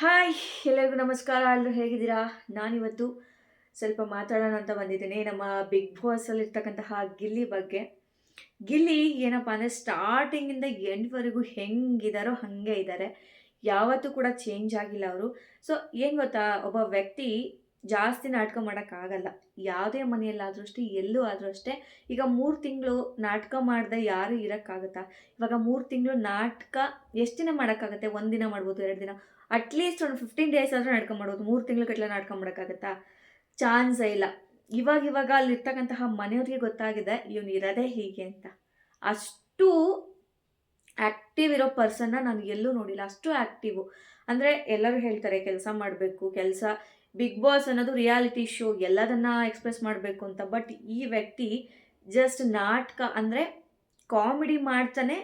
Hi, ಎಲ್ಲರಿಗೂ ನಮಸ್ಕಾರ ಎಲ್ಲರೂ ಹೇಗಿದ್ದೀರಾ? ನಾನಿವತ್ತು ಸ್ವಲ್ಪ ಮಾತಾಡೋಣ ಅಂತ ಬಂದಿದ್ದೀನಿ. ನಮ್ಮ ಬಿಗ್ ಬಾಸಲ್ಲಿರ್ತಕ್ಕಂತಹ ಗಿಲ್ಲಿ ಬಗ್ಗೆ. ಗಿಲ್ಲಿ ಏನಪ್ಪ ಅಂದರೆ ಸ್ಟಾರ್ಟಿಂಗಿಂದ ಎಂಡ್ವರೆಗೂ ಹೆಂಗಿದಾರೋ ಹಾಗೆ ಇದ್ದಾರೆ ಯಾವತ್ತೂ ಕೂಡ ಚೇಂಜ್ ಆಗಿಲ್ಲ ಅವರು. ಸೊ ಏನು ಗೊತ್ತಾ? ಒಬ್ಬ ವ್ಯಕ್ತಿ ಜಾಸ್ತಿ ನಾಟಕ ಮಾಡೋಕ್ಕಾಗಲ್ಲ ಯಾವುದೇ ಮನೆಯಲ್ಲಾದರೂ ಅಷ್ಟೇ, ಎಲ್ಲೂ ಆದರೂ ಅಷ್ಟೇ. ಈಗ ಮೂರು ತಿಂಗಳು ನಾಟಕ ಮಾಡದೆ ಯಾರು ಇರೋಕ್ಕಾಗತ್ತಾ? ಇವಾಗ ಮೂರು ತಿಂಗಳು ನಾಟಕ ಎಷ್ಟು ದಿನ ಮಾಡೋಕ್ಕಾಗತ್ತೆ? ಒಂದು ದಿನ ಮಾಡ್ಬೋದು, ಎರಡು ದಿನ. ಅಟ್ಲೀಸ್ಟ್ ಒಂದು ಫಿಫ್ಟೀನ್ ಡೇಸ್ ಆದರೂ ನಾಟಕ ಮಾಡೋದು ಮೂರು ತಿಂಗಳು ಗಟ್ಟಲೆ ನಾಟಕ ಮಾಡೋಕ್ಕಾಗತ್ತಾ ಚಾನ್ಸೇ ಇಲ್ಲ. ಇವಾಗ ಇವಾಗ ಅಲ್ಲಿರ್ತಕ್ಕಂತಹ ಮನೆಯವ್ರಿಗೆ ಗೊತ್ತಾಗಿದೆ, ಇವನು ಇರೋದೇ ಹೀಗೆ ಅಂತ. ಅಷ್ಟು ಆ್ಯಕ್ಟಿವ್ ಇರೋ ಪರ್ಸನ್ನ ನಾನು ಎಲ್ಲೂ ನೋಡಿಲ್ಲ. ಅಷ್ಟು ಆ್ಯಕ್ಟಿವು ಅಂದರೆ ಎಲ್ಲರೂ ಹೇಳ್ತಾರೆ, ಕೆಲಸ ಮಾಡಬೇಕು, ಕೆಲಸ ಬಿಗ್ ಬಾಸ್ ಅನ್ನೋದು ರಿಯಾಲಿಟಿ ಶೋ ಎಲ್ಲದನ್ನ ಎಕ್ಸ್ಪ್ರೆಸ್ ಮಾಡಬೇಕು ಅಂತ. ಬಟ್ ಈ ವ್ಯಕ್ತಿ ಜಸ್ಟ್ ನಾಟಕ ಅಂದರೆ ಕಾಮಿಡಿ ಮಾಡ್ತಾನೆ,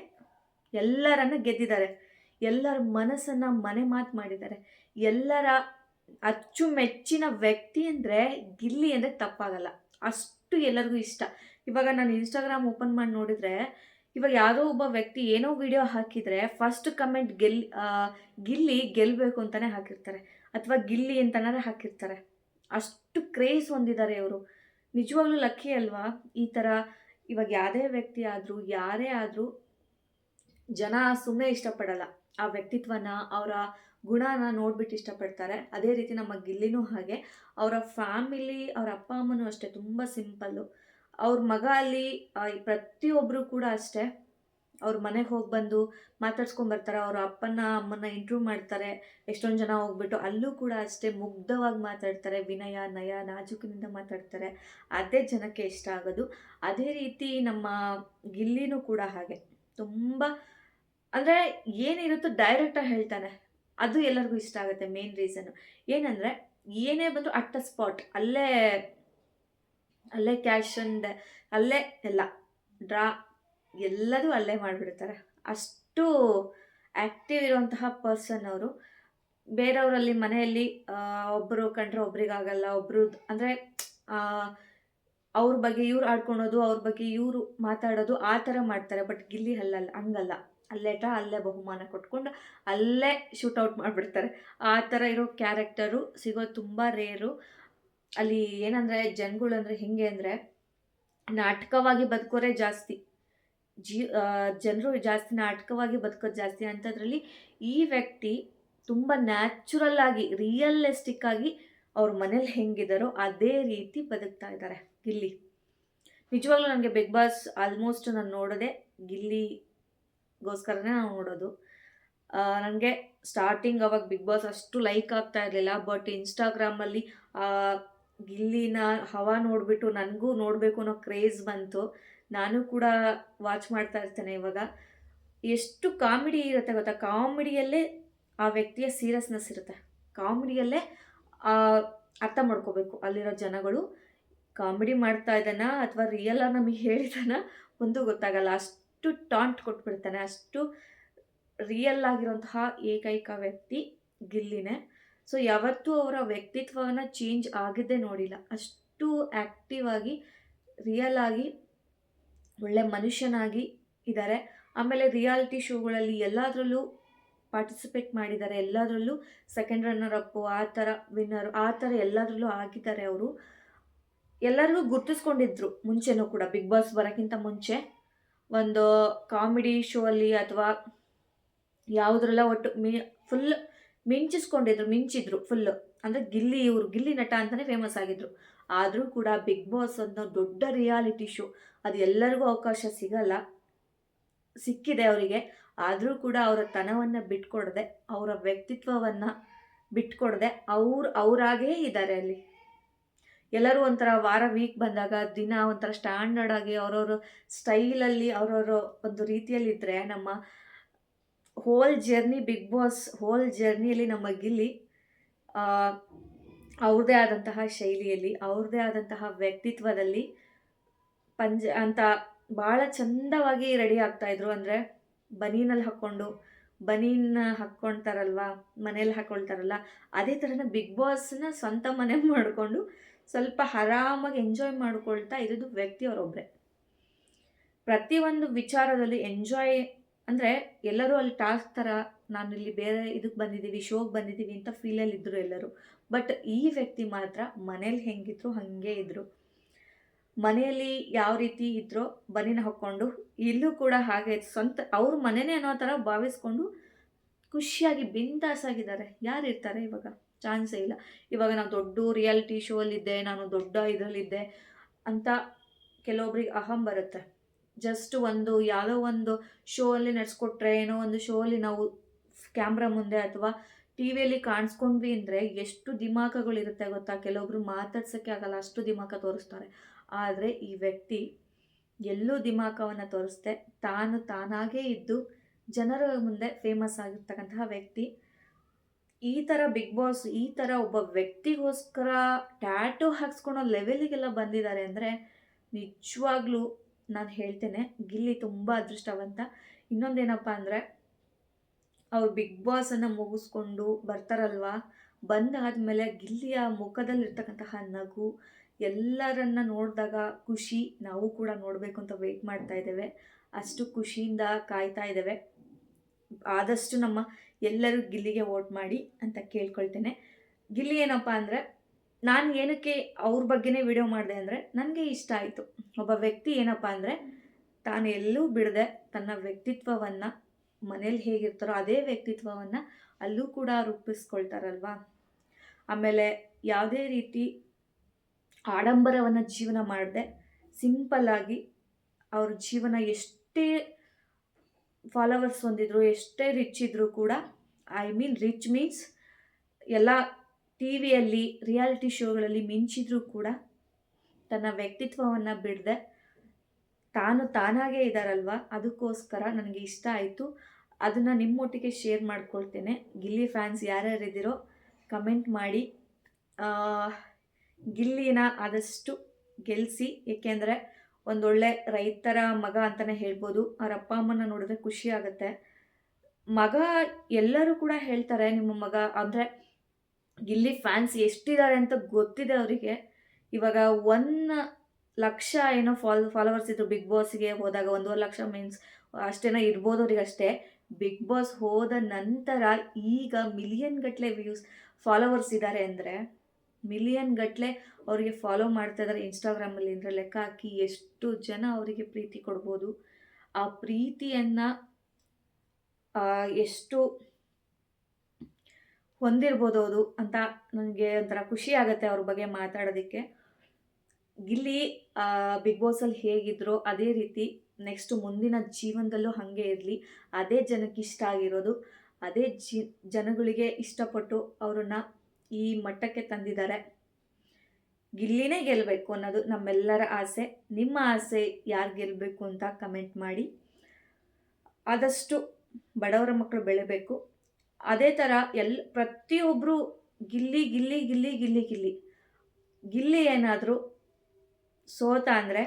ಎಲ್ಲರನ್ನ ಗೆದ್ದಿದ್ದಾರೆ. ಎಲ್ಲರ ಮನಸ್ಸನ್ನು ಮನೆ ಮಾತು ಮಾಡಿದ್ದಾರೆ. ಎಲ್ಲರ ಅಚ್ಚುಮೆಚ್ಚಿನ ವ್ಯಕ್ತಿ ಅಂದರೆ ಗಿಲ್ಲಿ ಅಂದರೆ ತಪ್ಪಾಗಲ್ಲ. ಅಷ್ಟು ಎಲ್ಲರಿಗೂ ಇಷ್ಟ. ಇವಾಗ ನಾನು ಇನ್ಸ್ಟಾಗ್ರಾಮ್ ಓಪನ್ ಮಾಡಿ ನೋಡಿದರೆ, ಇವಾಗ ಯಾವುದೋ ಒಬ್ಬ ವ್ಯಕ್ತಿ ಏನೋ ವಿಡಿಯೋ ಹಾಕಿದರೆ ಫಸ್ಟ್ ಕಮೆಂಟ್ ಗೆಲ್ ಗಿಲ್ಲಿ ಗೆಲ್ಲಬೇಕು ಅಂತಲೇ ಹಾಕಿರ್ತಾರೆ. ಅಥವಾ ಗಿಲ್ಲಿ ಅಂತನಾದ್ರೆ ಹಾಕಿರ್ತಾರೆ. ಅಷ್ಟು ಕ್ರೇಜ್ ಹೊಂದಿದ್ದಾರೆ ಇವರು. ನಿಜವಾಗ್ಲೂ ಲಕ್ಕಿ ಅಲ್ವಾ? ಈ ಥರ ಇವಾಗ ಯಾವುದೇ ವ್ಯಕ್ತಿ ಆದರೂ, ಯಾರೇ ಆದರೂ ಜನ ಸುಮ್ಮನೆ ಇಷ್ಟಪಡಲ್ಲ. ಆ ವ್ಯಕ್ತಿತ್ವನ, ಅವರ ಗುಣನ ನೋಡ್ಬಿಟ್ಟು ಇಷ್ಟಪಡ್ತಾರೆ. ಅದೇ ರೀತಿ ನಮ್ಮ ಗಿಲ್ಲಿನೂ ಹಾಗೆ. ಅವರ ಫ್ಯಾಮಿಲಿ, ಅವರ ಅಪ್ಪ ಅಮ್ಮನೂ ಅಷ್ಟೇ, ತುಂಬ ಸಿಂಪಲ್ಲು. ಅವ್ರ ಮಗ ಅಲ್ಲಿ ಪ್ರತಿಯೊಬ್ಬರು ಕೂಡ ಅಷ್ಟೇ. ಅವ್ರ ಮನೆಗೆ ಹೋಗಿ ಬಂದು ಮಾತಾಡ್ಸ್ಕೊಂಬರ್ತಾರೆ ಅವ್ರ ಅಪ್ಪನ ಅಮ್ಮನ ಇಂಟ್ರೂವ್ ಮಾಡ್ತಾರೆ. ಎಷ್ಟೊಂದು ಜನ ಹೋಗ್ಬಿಟ್ಟು ಅಲ್ಲೂ ಕೂಡ ಅಷ್ಟೇ ಮುಗ್ಧವಾಗಿ ಮಾತಾಡ್ತಾರೆ. ವಿನಯ, ನಯ, ನಾಜೂಕಿನಿಂದ ಮಾತಾಡ್ತಾರೆ. ಅದೇ ಜನಕ್ಕೆ ಇಷ್ಟ ಆಗೋದು. ಅದೇ ರೀತಿ ನಮ್ಮ ಗಿಲ್ಲಿನೂ ಕೂಡ ಹಾಗೆ. ತುಂಬ ಅಂದರೆ ಏನಿರುತ್ತೋ ಡೈರೆಕ್ಟಾಗಿ ಹೇಳ್ತಾನೆ. ಅದು ಎಲ್ಲರಿಗೂ ಇಷ್ಟ ಆಗುತ್ತೆ ಮೇನ್ ರೀಸನ್ನು ಏನಂದರೆ ಏನೇ ಬಂದರೂ ಅಟ್ ಅ ಸ್ಪಾಟ್ ಅಲ್ಲೇ ಅಲ್ಲೇ ಕ್ಯಾಶ್ ಅಂಡ್ ಅಲ್ಲೇ ಎಲ್ಲ. ಡ್ರಾ ಎಲ್ಲದೂ ಅಲ್ಲೇ ಮಾಡಿಬಿಡ್ತಾರೆ. ಅಷ್ಟು ಆ್ಯಕ್ಟಿವ್ ಇರುವಂತಹ ಪರ್ಸನ್ ಅವರು. ಬೇರೆಯವರಲ್ಲಿ ಮನೆಯಲ್ಲಿ ಒಬ್ಬರು ಕಂಡ್ರೆ ಒಬ್ರಿಗಾಗಲ್ಲ ಒಬ್ಬರು ಅಂದರೆ ಅವ್ರ ಬಗ್ಗೆ ಇವ್ರು ಆಡ್ಕೊಳೋದು, ಅವ್ರ ಬಗ್ಗೆ ಇವರು ಮಾತಾಡೋದು ಆ ಥರ ಮಾಡ್ತಾರೆ. ಬಟ್ ಗಿಲ್ಲಿ ಅಲ್ಲಲ್ಲ, ಹಂಗಲ್ಲ. ಅಲ್ಲೇಟ ಅಲ್ಲೇ ಬಹುಮಾನ ಕೊಟ್ಕೊಂಡು ಅಲ್ಲೇ ಶೂಟೌಟ್ ಮಾಡಿಬಿಡ್ತಾರೆ. ಆ ಥರ ಇರೋ ಕ್ಯಾರೆಕ್ಟರು ಸಿಗೋದು ತುಂಬ ರೇರು ಅಲ್ಲಿ ಏನಂದರೆ ಜನಗಳು ಅಂದರೆ ಹೆಂಗೆ ಅಂದರೆ ನಾಟಕವಾಗಿ ಬದುಕೋರೆ ಜಾಸ್ತಿ. ಜೀ ಜನರು ಜಾಸ್ತಿ ನಾಟಕವಾಗಿ ಬದುಕೋದು ಜಾಸ್ತಿ ಅಂಥದ್ರಲ್ಲಿ ಈ ವ್ಯಕ್ತಿ ತುಂಬ ನ್ಯಾಚುರಲ್ ಆಗಿ ರಿಯಲಿಸ್ಟಿಕ್ ಆಗಿ ಅವ್ರ ಮನೇಲಿ ಹೆಂಗಿದ್ದಾರೋ ಅದೇ ರೀತಿ ಬದುಕ್ತಾ ಇದ್ದಾರೆ ಗಿಲ್ಲಿ. ನಿಜವಾಗ್ಲೂ ನನಗೆ ಬಿಗ್ ಬಾಸ್ ಆಲ್ಮೋಸ್ಟ್ ನಾನು ನೋಡೋದೆ ಗಿಲ್ಲಿಗೋಸ್ಕರನೇ ನಾವು ನೋಡೋದು. ನನಗೆ ಸ್ಟಾರ್ಟಿಂಗ್ ಅವಾಗ ಬಿಗ್ ಬಾಸ್ ಅಷ್ಟು ಲೈಕ್ ಆಗ್ತಾ ಇರಲಿಲ್ಲ ಬಟ್ ಇನ್ಸ್ಟಾಗ್ರಾಮಲ್ಲಿ ಗಿಲ್ಲಿನ ಹವಾ ನೋಡಿಬಿಟ್ಟು ನನಗೂ ನೋಡಬೇಕು ಅನ್ನೋ ಕ್ರೇಜ್ ಬಂತು. ನಾನು ಕೂಡ ವಾಚ್ ಮಾಡ್ತಾ ಇರ್ತೇನೆ ಇವಾಗ. ಎಷ್ಟು ಕಾಮಿಡಿ ಇರುತ್ತೆ ಗೊತ್ತಾ? ಕಾಮಿಡಿಯಲ್ಲೇ ಆ ವ್ಯಕ್ತಿಯ ಸೀರಿಯಸ್ನೆಸ್ ಇರುತ್ತೆ. ಕಾಮಿಡಿಯಲ್ಲೇ ಅರ್ಥ ಮಾಡ್ಕೋಬೇಕು ಅಲ್ಲಿರೋ ಜನಗಳು. ಕಾಮಿಡಿ ಮಾಡ್ತಾ ಇದ್ದಾನ ಅಥವಾ ರಿಯಲ್ ನಮಗೆ ಹೇಳಿದಾನ ಒಂದು ಗೊತ್ತಾಗಲ್ಲ. ಅಷ್ಟು ಟಾಂಟ್ ಕೊಟ್ಬಿಡ್ತಾನೆ, ಅಷ್ಟು ರಿಯಲ್ ಆಗಿರೋಂತಹ ಏಕೈಕ ವ್ಯಕ್ತಿ ಗಿಲ್ಲಿನೇ. ಸೊ ಯಾವತ್ತೂ ಅವರ ವ್ಯಕ್ತಿತ್ವವನ್ನು ಚೇಂಜ್ ಆಗಿದ್ದೇ ನೋಡಿಲ್ಲ. ಅಷ್ಟು ಆ್ಯಕ್ಟಿವ್ ಆಗಿ ರಿಯಲ್ ಆಗಿ, ಒಳ್ಳೆ ಮನುಷ್ಯನಾಗಿ ಇದ್ದಾರೆ ಆಮೇಲೆ ರಿಯಾಲಿಟಿ ಶೋಗಳಲ್ಲಿ ಎಲ್ಲದರಲ್ಲೂ ಪಾರ್ಟಿಸಿಪೇಟ್ ಮಾಡಿದ್ದಾರೆ. ಎಲ್ಲದರಲ್ಲೂ ಸೆಕೆಂಡ್ ರನ್ನರ್ ಅಪ್ಪು ಆ ಥರ ವಿನ್ನರು ಆ ಥರ ಎಲ್ಲದರಲ್ಲೂ ಆಗಿದ್ದಾರೆ ಅವರು. ಎಲ್ಲರಿಗೂ ಗುರ್ತಿಸ್ಕೊಂಡಿದ್ರು ಮುಂಚೆನೂ ಕೂಡ ಬಿಗ್ ಬಾಸ್ ಬರೋಕ್ಕಿಂತ ಮುಂಚೆ. ಒಂದು ಕಾಮಿಡಿ ಶೋ ಅಲ್ಲಿ ಅಥವಾ ಯಾವುದ್ರೆಲ್ಲ ಒಟ್ಟು ಮಿ ಫುಲ್ ಮಿಂಚಿಸ್ಕೊಂಡಿದ್ರು, ಮಿಂಚಿದ್ರು ಫುಲ್ಲು ಅಂದರೆ ಗಿಲ್ಲಿ ಇವರು, ಗಿಲ್ಲಿ ನಟ ಅಂತಲೇ ಫೇಮಸ್ ಆಗಿದ್ರು. ಆದರೂ ಕೂಡ ಬಿಗ್ ಬಾಸ್ ಅನ್ನೋ ದೊಡ್ಡ ರಿಯಾಲಿಟಿ ಶೋ ಅದು ಎಲ್ಲರಿಗೂ ಅವಕಾಶ ಸಿಗಲ್ಲ. ಸಿಕ್ಕಿದೆ ಅವರಿಗೆ. ಆದರೂ ಕೂಡ ಅವರ ತನವನ್ನು ಬಿಟ್ಕೊಡದೆ, ಅವರ ವ್ಯಕ್ತಿತ್ವವನ್ನು ಬಿಟ್ಕೊಡದೆ, ಅವ್ರು, ಅವರಾಗೇ ಇದ್ದಾರೆ ಅಲ್ಲಿ. ಎಲ್ಲರೂ ಒಂಥರ ವಾರ ವೀಕ್ ಬಂದಾಗ, ದಿನ ಒಂಥರ ಸ್ಟ್ಯಾಂಡರ್ಡ್ ಆಗಿ ಅವ್ರವ್ರ ಸ್ಟೈಲಲ್ಲಿ ಅವ್ರವ್ರ ಒಂದು ರೀತಿಯಲ್ಲಿ ಇದ್ದರೆ ನಮ್ಮ whole journey big boss whole ಜರ್ನಿಯಲ್ಲಿ ನಮ್ಮ ಗಿಲ್ಲಿ ಅವ್ರದೇ ಆದಂತಹ ಶೈಲಿಯಲ್ಲಿ, ಅವ್ರದ್ದೇ ಆದಂತಹ ವ್ಯಕ್ತಿತ್ವದಲ್ಲಿ ಪಂಜ, ಅಂತ ಭಾಳ ಚಂದವಾಗಿ ರೆಡಿ ಆಗ್ತಾಯಿದ್ರು ಅಂದರೆ ಬನೀನಲ್ಲಿ ಹಾಕ್ಕೊಂಡು, ಬನೀನ್ ಹಾಕ್ಕೊಳ್ತಾರಲ್ವ ಮನೇಲಿ ಹಾಕ್ಕೊಳ್ತಾರಲ್ಲ, ಅದೇ ಥರನ ಬಿಗ್ ಬಾಸ್ನ ಸ್ವಂತ ಮನೆ ಮಾಡಿಕೊಂಡು ಸ್ವಲ್ಪ ಆರಾಮಾಗಿ ಎಂಜಾಯ್ ಮಾಡ್ಕೊಳ್ತಾ ಇದ್ದು ವ್ಯಕ್ತಿ ಅವರೊಬ್ಬರೇ ಪ್ರತಿಯೊಂದು ವಿಚಾರದಲ್ಲಿ ಎಂಜಾಯ್ ಅಂದರೆ ಎಲ್ಲರೂ ಅಲ್ಲಿ ಟಾಸ್ಕ್ ಥರ ನಾನು ಇಲ್ಲಿ ಬೇರೆ ಇದಕ್ಕೆ ಬಂದಿದ್ದೀವಿ ಶೋಗೆ ಬಂದಿದ್ದೀವಿ ಅಂತ ಫೀಲಲ್ಲಿ ಇದ್ದರು ಎಲ್ಲರೂ. ಬಟ್ ಈ ವ್ಯಕ್ತಿ ಮಾತ್ರ ಮನೇಲಿ ಹೆಂಗಿದ್ರು ಹಾಗೆ ಇದ್ದರು ಮನೆಯಲ್ಲಿ ಯಾವ ರೀತಿ ಇದ್ರೋ ಬನಿನ ಹಾಕ್ಕೊಂಡು ಇಲ್ಲೂ ಕೂಡ ಹಾಗೆ ಸ್ವಂತ ಅವ್ರ ಮನೆನೇ ಅನ್ನೋ ಥರ ಭಾವಿಸ್ಕೊಂಡು ಖುಷಿಯಾಗಿ ಬಿಂದಾಸಾಗಿದ್ದಾರೆ. ಯಾರು ಇರ್ತಾರೆ ಇವಾಗ? ಚಾನ್ಸೇ ಇಲ್ಲ. ಇವಾಗ ನಾವು ದೊಡ್ಡ ರಿಯಾಲಿಟಿ ಶೋ ನಾನು ದೊಡ್ಡ ಇದರಲ್ಲಿದ್ದೆ ಅಂತ ಕೆಲವೊಬ್ರಿಗೆ ಅಹಂ ಬರುತ್ತೆ. ಜಸ್ಟ್ ಒಂದು ಯಾವುದೋ ಒಂದು ಶೋ ಅಲ್ಲಿ ನಡೆಸ್ಕೊಟ್ರೆ, ಏನೋ ಒಂದು ಶೋ ಅಲ್ಲಿ ನಾವು ಕ್ಯಾಮ್ರಾ ಮುಂದೆ ಅಥವಾ ಟಿ ವಿಯಲ್ಲಿ ಕಾಣಿಸ್ಕೊಂಡ್ವಿ ಅಂದರೆ ಎಷ್ಟು ದಿಮಾಕಗಳಿರುತ್ತೆ ಗೊತ್ತಾ? ಕೆಲವೊಬ್ರು ಮಾತಾಡ್ಸೋಕ್ಕೆ ಆಗಲ್ಲ, ಅಷ್ಟು ದಿಮಾಕ ತೋರಿಸ್ತಾರೆ. ಆದರೆ ಈ ವ್ಯಕ್ತಿ ಎಲ್ಲೂ ದಿಮಾಕವನ್ನು ತೋರಿಸ್ದೆ, ತಾನು ತಾನಾಗೇ ಇದ್ದು ಜನರ ಮುಂದೆ ಫೇಮಸ್ ಆಗಿರ್ತಕ್ಕಂತಹ ವ್ಯಕ್ತಿ. ಈ ಥರ ಬಿಗ್ ಬಾಸ್ ಈ ಥರ ಒಬ್ಬ ವ್ಯಕ್ತಿಗೋಸ್ಕರ ಟ್ಯಾಟೂ ಹಾಕ್ಸ್ಕೊಳೋ ಲೆವೆಲಿಗೆಲ್ಲ ಬಂದಿದ್ದಾರೆ ಅಂದರೆ ನಿಜವಾಗ್ಲೂ ನಾನು ಹೇಳ್ತೇನೆ, ಗಿಲ್ಲಿ ತುಂಬ ಅದೃಷ್ಟವಂತ. ಇನ್ನೊಂದೇನಪ್ಪ ಅಂದರೆ, ಅವ್ರು ಬಿಗ್ ಬಾಸನ್ನು ಮುಗಿಸ್ಕೊಂಡು ಬರ್ತಾರಲ್ವಾ? ಬಂದಾದಮೇಲೆ ಗಿಲ್ಲಿಯ ಮುಖದಲ್ಲಿರ್ತಕ್ಕಂತಹ ನಗು, ಎಲ್ಲರನ್ನ ನೋಡಿದಾಗ ಖುಷಿ, ನಾವು ಕೂಡ ನೋಡಬೇಕು ಅಂತ ವೆಯ್ಟ್ ಮಾಡ್ತಾ ಇದ್ದೇವೆ. ಅಷ್ಟು ಖುಷಿಯಿಂದ ಕಾಯ್ತಾ ಇದ್ದೇವೆ. ಆದಷ್ಟು ನಮ್ಮ ಎಲ್ಲರೂ ಗಿಲ್ಲಿಗೆ ವೋಟ್ ಮಾಡಿ ಅಂತ ಕೇಳ್ಕೊಳ್ತೇನೆ. ಗಿಲ್ಲಿ ಏನಪ್ಪ ಅಂದರೆ, ನಾನು ಏನಕ್ಕೆ ಅವ್ರ ಬಗ್ಗೆನೇ ವಿಡಿಯೋ ಮಾಡಿದೆ ಅಂದರೆ, ನನಗೆ ಇಷ್ಟ ಆಯಿತು. ಒಬ್ಬ ವ್ಯಕ್ತಿ ಏನಪ್ಪ ಅಂದರೆ, ತಾನು ಎಲ್ಲೂ ಬಿಡದೆ ತನ್ನ ವ್ಯಕ್ತಿತ್ವವನ್ನು, ಮನೇಲಿ ಹೇಗಿರ್ತಾರೋ ಅದೇ ವ್ಯಕ್ತಿತ್ವವನ್ನು ಅಲ್ಲೂ ಕೂಡ ರೂಪಿಸ್ಕೊಳ್ತಾರಲ್ವಾ? ಆಮೇಲೆ ಯಾವುದೇ ರೀತಿ ಆಡಂಬರವನ್ನು ಜೀವನ ಮಾಡದೆ ಸಿಂಪಲ್ಲಾಗಿ ಅವ್ರ ಜೀವನ ಎಷ್ಟೇ ಫಾಲೋವರ್ಸ್ ಹೊಂದಿದ್ರು, ಎಷ್ಟೇ ರಿಚ್ ಇದ್ದರೂ ಕೂಡ ಐ ಮೀನ್ ರಿಚ್ ಮೀನ್ಸ್ ಎಲ್ಲ ಟಿ ವಿಯಲ್ಲಿ ರಿಯಾಲಿಟಿ ಶೋಗಳಲ್ಲಿ ಮಿಂಚಿದ್ರೂ ಕೂಡ ತನ್ನ ವ್ಯಕ್ತಿತ್ವವನ್ನು ಬಿಡದೆ ತಾನು ತಾನಾಗೇ ಇದ್ದಾರಲ್ವ ಅದಕ್ಕೋಸ್ಕರ ನನಗೆ ಇಷ್ಟ ಆಯಿತು. ಅದನ್ನು ನಿಮ್ಮೊಟ್ಟಿಗೆ ಶೇರ್ ಮಾಡ್ಕೊಳ್ತೇನೆ. ಗಿಲ್ಲಿ ಫ್ಯಾನ್ಸ್ ಯಾರ್ಯಾರಿದ್ದೀರೋ ಕಮೆಂಟ್ ಮಾಡಿ. ಗಿಲ್ಲಿನ ಆದಷ್ಟು ಗೆಲ್ಲಿಸಿ ಏಕೆಂದರೆ ಒಂದೊಳ್ಳೆ ರೈತರ ಮಗ ಅಂತಲೇ ಹೇಳ್ಬೋದು. ಅವರ ಅಪ್ಪ ಅಮ್ಮನ ನೋಡಿದ್ರೆ ಖುಷಿ ಆಗುತ್ತೆ. ಮಗ ಎಲ್ಲರೂ ಕೂಡ ಹೇಳ್ತಾರೆ, ನಿಮ್ಮ ಮಗ ಅಂದರೆ ಗಿಲ್ಲಿ ಫ್ಯಾನ್ಸ್ ಎಷ್ಟಿದ್ದಾರೆ ಅಂತ ಗೊತ್ತಿದೆ ಅವರಿಗೆ. ಇವಾಗ ಒನ್ ಲಕ್ಷ ಏನೋ ಫಾಲ್ ಫಾಲೋವರ್ಸ್ ಇದ್ರು ಬಿಗ್ ಬಾಸ್ಗೆ ಹೋದಾಗ, ಒಂದೂವರೆ ಲಕ್ಷ ಮೀನ್ಸ್ ಅಷ್ಟೇನೋ ಇರ್ಬೋದು ಅವ್ರಿಗೆ ಅಷ್ಟೇ ಬಿಗ್ ಬಾಸ್ ಹೋದ ನಂತರ ಈಗ ಮಿಲಿಯನ್ ಗಟ್ಟಲೆ ವ್ಯೂಸ್ ಫಾಲೋವರ್ಸ್ ಇದ್ದಾರೆ ಅಂದರೆ ಮಿಲಿಯನ್ ಗಟ್ಟಲೆ ಅವರಿಗೆ ಫಾಲೋ ಮಾಡ್ತಾ ಇದ್ದಾರೆ ಇನ್ಸ್ಟಾಗ್ರಾಮಲ್ಲಿ ಅಂದರೆ ಲೆಕ್ಕ ಹಾಕಿ ಎಷ್ಟು ಜನ ಅವರಿಗೆ ಪ್ರೀತಿ ಕೊಡ್ಬೋದು. ಆ ಪ್ರೀತಿಯನ್ನು ಎಷ್ಟು ಹೊಂದಿರ್ಬೋದು ಅದು ಅಂತ ನನಗೆ ಒಂಥರ ಖುಷಿ ಆಗುತ್ತೆ ಅವ್ರ ಬಗ್ಗೆ ಮಾತಾಡೋದಕ್ಕೆ. ಗಿಲ್ಲಿ ಬಿಗ್ ಬಾಸಲ್ಲಿ ಹೇಗಿದ್ರೋ ಅದೇ ರೀತಿ ನೆಕ್ಸ್ಟ್ ಮುಂದಿನ ಜೀವನದಲ್ಲೂ ಹಾಗೆ ಇರಲಿ. ಅದೇ ಜನಕ್ಕೆ ಇಷ್ಟ ಆಗಿರೋದು, ಅದೇ ಜಿ, ಜನಗಳಿಗೆ ಇಷ್ಟಪಟ್ಟು ಅವರನ್ನು ಈ ಮಟ್ಟಕ್ಕೆ ತಂದಿದ್ದಾರೆ. ಗಿಲ್ಲಿನೇ ಗೆಲ್ಲಬೇಕು ಅನ್ನೋದು ನಮ್ಮೆಲ್ಲರ ಆಸೆ. ನಿಮ್ಮ ಆಸೆ ಯಾರು ಗೆಲ್ಲಬೇಕು ಅಂತ ಕಮೆಂಟ್ ಮಾಡಿ. ಆದಷ್ಟು ಬಡವರ ಮಕ್ಕಳು ಬೆಳಿಬೇಕು. ಅದೇ ಥರ ಎಲ್ ಪ್ರತಿಯೊಬ್ಬರು ಗಿಲ್ಲಿ ಗಿಲ್ಲಿ ಗಿಲ್ಲಿ ಗಿಲ್ಲಿ ಗಿಲ್ಲಿ. ಗಿಲ್ಲಿ ಏನಾದರೂ ಸೋತ ಅಂದರೆ,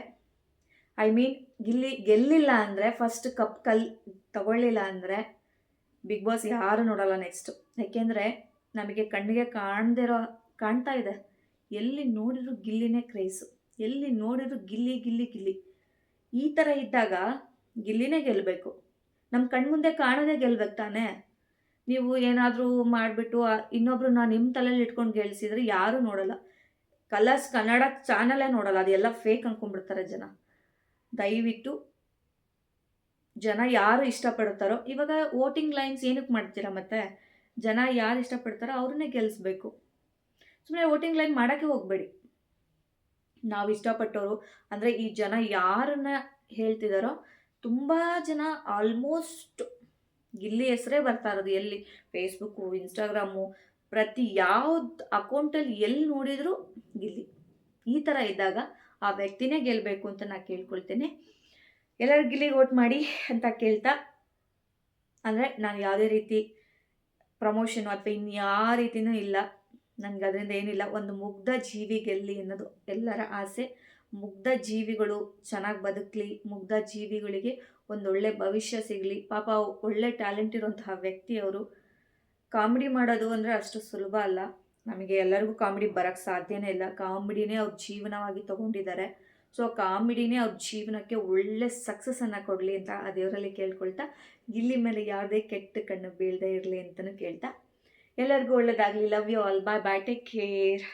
ಐ ಮೀನ್ ಗಿಲ್ಲಿ ಗೆಲ್ಲಿಲ್ಲ ಅಂದರೆ ಫಸ್ಟ್ ಕಪ್ ಕಲ್ ತಗೊಳ್ಳಿಲ್ಲ ಅಂದರೆ ಬಿಗ್ ಬಾಸ್ ಯಾರು ನೋಡಲ್ಲ ನೆಕ್ಸ್ಟು ಯಾಕೆಂದರೆ, ನಮಗೆ ಕಣ್ಣಿಗೆ ಕಾಣದಿರೋ, ಕಾಣ್ತಾ ಇದೆ. ಎಲ್ಲಿ ನೋಡಿದ್ರು ಗಿಲ್ಲಿನೇ ಕ್ರೇಸು ಎಲ್ಲಿ ನೋಡಿದ್ರು ಗಿಲ್ಲಿ ಗಿಲ್ಲಿ ಗಿಲ್ಲಿ. ಈ ಥರ ಇದ್ದಾಗ ಗಿಲ್ಲಿನೇ ಗೆಲ್ಲಬೇಕು ನಮ್ಮ ಕಣ್ಮುಂದೆ ಕಾಣದೇ ಗೆಲ್ಬೇಕು ತಾನೇ. ನೀವು ಏನಾದರೂ ಮಾಡಿಬಿಟ್ಟು ಇನ್ನೊಬ್ರು ನಾನು ನಿಮ್ಮ ತಲೆಯಲ್ಲಿ ಇಟ್ಕೊಂಡು ಗೆಲ್ಸಿದ್ರೆ ಯಾರೂ ನೋಡಲ್ಲ. ಕಲರ್ಸ್ ಕನ್ನಡ ಚಾನಲೇ ನೋಡಲ್ಲ, ಅದೆಲ್ಲ ಫೇಕ್ ಅಂದ್ಕೊಂಡ್ಬಿಡ್ತಾರೆ ಜನ. ದಯವಿಟ್ಟು ಜನ ಯಾರು ಇಷ್ಟಪಡ್ತಾರೋ, ಇವಾಗ ವೋಟಿಂಗ್ ಲೈನ್ಸ್ ಏನಕ್ಕೆ ಮಾಡ್ತೀರಾ ಮತ್ತೆ? ಜನ ಯಾರು ಇಷ್ಟಪಡ್ತಾರೋ ಅವ್ರನ್ನೇ ಗೆಲ್ಲಿಸ್ಬೇಕು ಸುಮ್ಮನೆ ವೋಟಿಂಗ್ ಲೈನ್ ಮಾಡೋಕ್ಕೆ ಹೋಗಬೇಡಿ. ನಾವು ಇಷ್ಟಪಟ್ಟವರು ಅಂದರೆ ಈ ಜನ ಯಾರನ್ನ ಹೇಳ್ತಿದ್ದಾರೋ ತುಂಬ ಜನ ಆಲ್ಮೋಸ್ಟ್ ಗಿಲ್ಲಿ ಹೆಸರೇ ಬರ್ತಾ ಇರೋದು. ಎಲ್ಲಿ? ಫೇಸ್ಬುಕ್ಕು ಇನ್ಸ್ಟಾಗ್ರಾಮು ಪ್ರತಿ ಯಾವ್ದು ಅಕೌಂಟಲ್ಲಿ ಎಲ್ಲಿ ನೋಡಿದರೂ ಗಿಲ್ಲಿ ಈ ಥರ ಇದ್ದಾಗ ಆ ವ್ಯಕ್ತಿನೇ ಗೆಲ್ಲಬೇಕು ಅಂತ ನಾನು ಕೇಳ್ಕೊಳ್ತೇನೆ. ಎಲ್ಲರೂ ಗಿಲ್ಲಿಗೆ ವೋಟ್ ಮಾಡಿ ಅಂತ ಕೇಳ್ತಾ, ಅಂದರೆ ನಾನು ಯಾವುದೇ ರೀತಿ ಪ್ರಮೋಷನು ಅಥವಾ ಇನ್ಯಾವ ರೀತಿಯೂ ಇಲ್ಲ. ನನಗೆ ಅದರಿಂದ ಏನಿಲ್ಲ. ಒಂದು ಮುಗ್ಧ ಜೀವಿ ಗೆಲ್ಲಿ ಅನ್ನೋದು ಎಲ್ಲರ ಆಸೆ. ಮುಗ್ಧ ಜೀವಿಗಳು ಚೆನ್ನಾಗಿ ಬದುಕಲಿ, ಮುಗ್ಧ ಜೀವಿಗಳಿಗೆ ಒಂದೊಳ್ಳೆ ಭವಿಷ್ಯ ಸಿಗಲಿ. ಪಾಪ ಒಳ್ಳೆ ಟ್ಯಾಲೆಂಟ್ ಇರುವಂತಹ ವ್ಯಕ್ತಿಯವರು ಕಾಮಿಡಿ ಮಾಡೋದು ಅಂದರೆ ಅಷ್ಟು ಸುಲಭ ಅಲ್ಲ. ನಮಗೆ ಎಲ್ಲರಿಗೂ ಕಾಮಿಡಿ ಬರೋಕ್ಕೆ ಸಾಧ್ಯನೇ ಇಲ್ಲ. ಕಾಮಿಡಿನೇ ಅವ್ರ ಜೀವನವಾಗಿ ತೊಗೊಂಡಿದ್ದಾರೆ ಸೊ, ಕಾಮಿಡಿನೇ ಅವ್ರ ಜೀವನಕ್ಕೆ ಒಳ್ಳೆ ಸಕ್ಸಸ್ಸನ್ನು ಕೊಡಲಿ ಅಂತ ಆ ದೇವರಲ್ಲಿ ಕೇಳ್ಕೊಳ್ತಾ, ಇಲ್ಲಿ ಮೇಲೆ ಯಾವುದೇ ಕೆಟ್ಟ ಕಣ್ಣು ಬೀಳದೇ ಇರಲಿ ಅಂತಲೂ ಕೇಳ್ತಾ, ಎಲ್ಲರಿಗೂ ಒಳ್ಳೆಯದಾಗಲಿ love you all bye bye take care